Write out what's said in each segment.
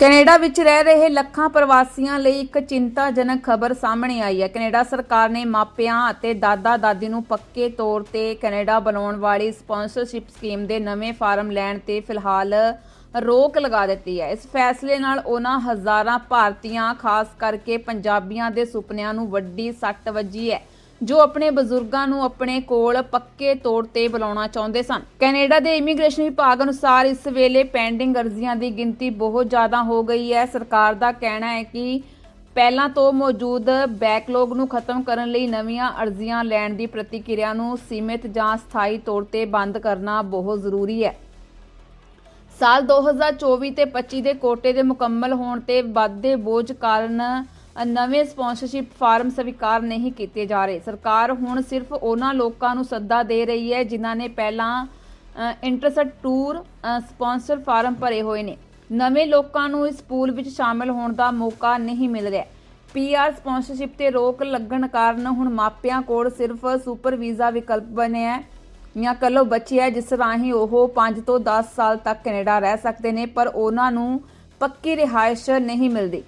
Canada ਵਿੱਚ ਰਹਿ ਰਹੇ ਲੱਖਾਂ ਪ੍ਰਵਾਸੀਆਂ ਲਈ ਇੱਕ ਚਿੰਤਾਜਨਕ ਖਬਰ ਸਾਹਮਣੇ ਆਈ ਹੈ। ਕੈਨੇਡਾ ਸਰਕਾਰ ਨੇ ਮਾਪਿਆਂ ਅਤੇ ਦਾਦਾ-ਦਾਦੀ ਨੂੰ ਪੱਕੇ ਤੌਰ ਤੇ ਕੈਨੇਡਾ ਬਣਾਉਣ ਵਾਲੀ ਸਪਾਂਸਰਸ਼ਿਪ ਸਕੀਮ ਦੇ ਨਵੇਂ ਫਾਰਮ ਲੈਣ ਤੇ ਫਿਲਹਾਲ ਰੋਕ ਲਗਾ ਦਿੱਤੀ ਹੈ। ਇਸ ਫੈਸਲੇ ਨਾਲ ਉਹਨਾਂ ਹਜ਼ਾਰਾਂ ਭਾਰਤੀਆਂ, ਖਾਸ ਕਰਕੇ ਪੰਜਾਬੀਆਂ ਦੇ ਸੁਪਨਿਆਂ ਨੂੰ ਵੱਡੀ ਸੱਟ ਵੱਜੀ ਹੈ। ਜੋ ਆਪਣੇ ਬਜ਼ੁਰਗਾਂ ਨੂੰ ਆਪਣੇ ਕੋਲ ਪੱਕੇ ਤੌਰ ਤੇ ਬੁਲਾਉਣਾ ਚਾਹੁੰਦੇ ਸਨ। ਕੈਨੇਡਾ ਦੇ ਇਮੀਗ੍ਰੇਸ਼ਨ ਵਿਭਾਗ ਅਨੁਸਾਰ ਇਸ ਵੇਲੇ ਪੈਂਡਿੰਗ ਅਰਜ਼ੀਆਂ ਦੀ ਗਿਣਤੀ ਬਹੁਤ ਜ਼ਿਆਦਾ ਹੋ ਗਈ ਹੈ। ਸਰਕਾਰ ਦਾ ਕਹਿਣਾ ਹੈ ਕਿ ਪਹਿਲਾਂ ਤੋਂ ਮੌਜੂਦ ਬੈਕਲੌਗ ਨੂੰ ਖਤਮ ਕਰਨ ਲਈ ਨਵੀਆਂ ਅਰਜ਼ੀਆਂ ਲੈਣ ਦੀ ਪ੍ਰਤੀਕਿਰਿਆ ਨੂੰ ਸੀਮਿਤ ਜਾਂ ਸਥਾਈ ਤੌਰ ਤੇ ਬੰਦ ਕਰਨਾ ਬਹੁਤ ਜ਼ਰੂਰੀ ਹੈ। ਸਾਲ 2024 ਤੇ 25 ਦੇ ਕੋਟੇ ਦੇ ਮੁਕੰਮਲ ਹੋਣ ਤੇ ਵੱਧਦੇ ਬੋਝ ਕਾਰਨ ਨਵੇਂ ਸਪਾਂਸਰਸ਼ਿਪ ਫਾਰਮ ਸਵੀਕਾਰ ਨਹੀਂ ਕੀਤੇ ਜਾ ਰਹੇ। ਸਰਕਾਰ ਹੁਣ ਸਿਰਫ ਉਹਨਾਂ ਲੋਕਾਂ ਨੂੰ ਸੱਦਾ ਦੇ ਰਹੀ ਹੈ ਜਿਨ੍ਹਾਂ ਨੇ ਪਹਿਲਾਂ ਇੰਟਰਸਟ ਟੂਰ ਸਪਾਂਸਰ ਫਾਰਮ ਭਰੇ ਹੋਏ ਨੇ। ਨਵੇਂ ਲੋਕਾਂ ਨੂੰ ਇਸ ਪੂਲ ਵਿੱਚ ਸ਼ਾਮਲ ਹੋਣ ਦਾ ਮੌਕਾ ਨਹੀਂ ਮਿਲ ਰਿਹਾ। ਪੀਆਰ ਸਪਾਂਸਰਸ਼ਿਪ ਤੇ ਰੋਕ ਲੱਗਣ ਕਾਰਨ ਹੁਣ ਮਾਪਿਆਂ ਕੋਲ ਸਿਰਫ ਸੁਪਰ ਵੀਜ਼ਾ ਵਿਕਲਪ ਬਣਿਆ ਹੈ ਜਾਂ ਕੱਲੋ ਬੱਚੇ ਹੈ, ਜਿਸ ਰਾਹੀਂ ਉਹ 5 ਤੋਂ 10 ਸਾਲ ਤੱਕ ਕੈਨੇਡਾ ਰਹਿ ਸਕਦੇ ਨੇ, ਪਰ ਉਹਨਾਂ ਨੂੰ ਪੱਕੀ ਰਿਹਾਇਸ਼ ਨਹੀਂ ਮਿਲਦੀ।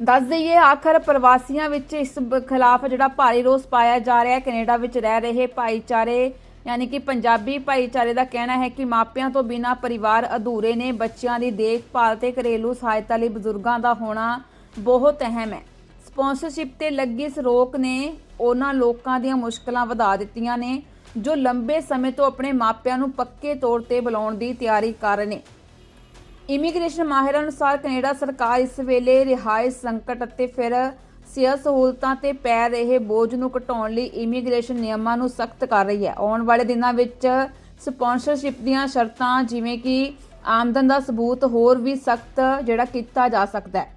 ਦੱਸ ਦਈਏ, ਆਖਰ ਪ੍ਰਵਾਸੀਆਂ ਵਿੱਚ ਇਸ ਖਿਲਾਫ ਜਿਹੜਾ ਭਾਰੀ ਰੋਸ ਪਾਇਆ ਜਾ ਰਿਹਾ ਹੈ, ਕੈਨੇਡਾ ਵਿੱਚ ਰਹਿ ਰਹੇ ਭਾਈਚਾਰੇ, ਯਾਨੀ ਕਿ ਪੰਜਾਬੀ ਭਾਈਚਾਰੇ ਦਾ ਕਹਿਣਾ ਹੈ ਕਿ ਮਾਪਿਆਂ ਤੋਂ ਬਿਨਾਂ ਪਰਿਵਾਰ ਅਧੂਰੇ ਨੇ, ਬੱਚਿਆਂ ਦੀ ਦੇਖਭਾਲ ਤੇ ਘਰੇਲੂ ਸਹਾਇਤਾ ਲਈ ਬਜ਼ੁਰਗਾਂ ਦਾ ਹੋਣਾ ਬਹੁਤ ਅਹਿਮ ਹੈ। ਸਪਾਂਸਰਸ਼ਿਪ ਤੇ ਲੱਗੀ ਇਸ ਰੋਕ ਨੇ ਉਹਨਾਂ ਲੋਕਾਂ ਦੀਆਂ ਮੁਸ਼ਕਲਾਂ ਵਧਾ ਦਿੱਤੀਆਂ ਨੇ, ਜੋ ਲੰਬੇ ਸਮੇਂ ਤੋਂ ਆਪਣੇ ਮਾਪਿਆਂ ਨੂੰ ਪੱਕੇ ਤੌਰ ਤੇ ਬੁਲਾਉਣ ਦੀ ਤਿਆਰੀ ਕਰ ਰਹੇ ਨੇ। ਇਮੀਗ੍ਰੇਸ਼ਨ ਮਾਹਿਰਾਂ ਅਨੁਸਾਰ ਕੈਨੇਡਾ ਸਰਕਾਰ ਇਸ ਵੇਲੇ ਰਿਹਾਇਸ਼ ਸੰਕਟ ਅਤੇ ਫਿਰ ਸਿਹਤ ਸਹੂਲਤਾਂ ਤੇ ਪੈ ਰਹੇ ਬੋਝ ਨੂੰ ਘਟਾਉਣ ਲਈ ਇਮੀਗ੍ਰੇਸ਼ਨ ਨਿਯਮਾਂ ਨੂੰ ਸਖਤ ਕਰ ਰਹੀ ਹੈ। ਆਉਣ ਵਾਲੇ ਦਿਨਾਂ ਵਿੱਚ ਸਪਾਂਸਰਸ਼ਿਪ ਦੀਆਂ ਸ਼ਰਤਾਂ ਜਿਵੇਂ ਕਿ ਆਮਦਨ ਦਾ ਸਬੂਤ ਹੋਰ ਵੀ ਸਖਤ ਜਿਹੜਾ ਕੀਤਾ ਜਾ ਸਕਦਾ ਹੈ।